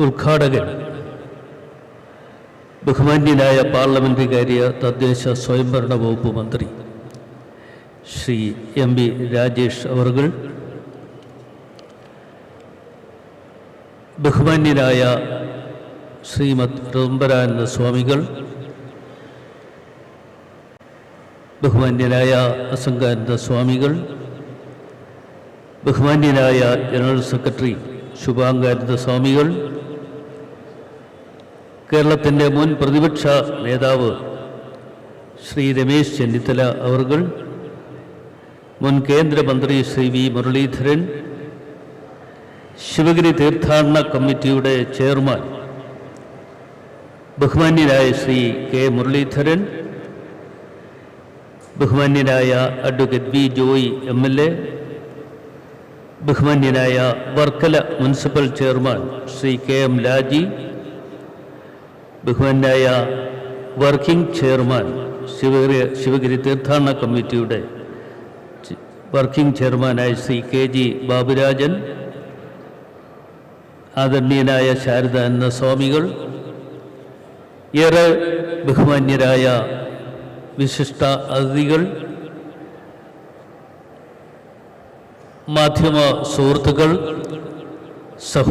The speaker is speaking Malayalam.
ഉദ്ഘാടകൻ. ബഹുമാന്യനായ പാർലമെന്ററി കാര്യ തദ്ദേശ സ്വയംഭരണ വകുപ്പ് മന്ത്രി ശ്രീ എം വി രാജേഷ് അവർകൾ ബഹുമാന്യനായ ശ്രീമദ് ഋംബരാനന്ദ സ്വാമികൾ. ബഹുമാന്യനായ അസംഗാനന്ദ സ്വാമികൾ. ബഹുമാന്യനായ ജനറൽ സെക്രട്ടറി ശുഭാംഗാനന്ദ സ്വാമികൾ കേരളത്തിന്റെ മുൻ പ്രതിപക്ഷ നേതാവ് ശ്രീ രമേശ് ചെന്നിത്തല അവർകൾ മുൻ കേന്ദ്രമന്ത്രി ശ്രീ വി മുരളീധരൻ ശിവഗിരി തീർത്ഥാടന കമ്മിറ്റിയുടെ ചെയർമാൻ ബഹുമാന്യനായ ശ്രീ കെ മുരളീധരൻ ബഹുമാന്യനായ advocate V Joy M L A ബഹുമാന്യനായ Varkala municipal chairman Shri K M Laji ബഹുമാന്യനായ വർക്കിംഗ് ചെയർമാൻ ശിവഗിരി ശിവഗിരി തീർത്ഥാടന കമ്മിറ്റിയുടെ വർക്കിംഗ് ചെയർമാനായ ശ്രീ കെ ജി ബാബുരാജൻ ആദരണീയനായ ശാരദ എന്ന സ്വാമികൾ ഏറെ ബഹുമാന്യരായ വിശിഷ്ട അതിഥികൾ മാധ്യമ സുഹൃത്തുക്കൾ സഹോ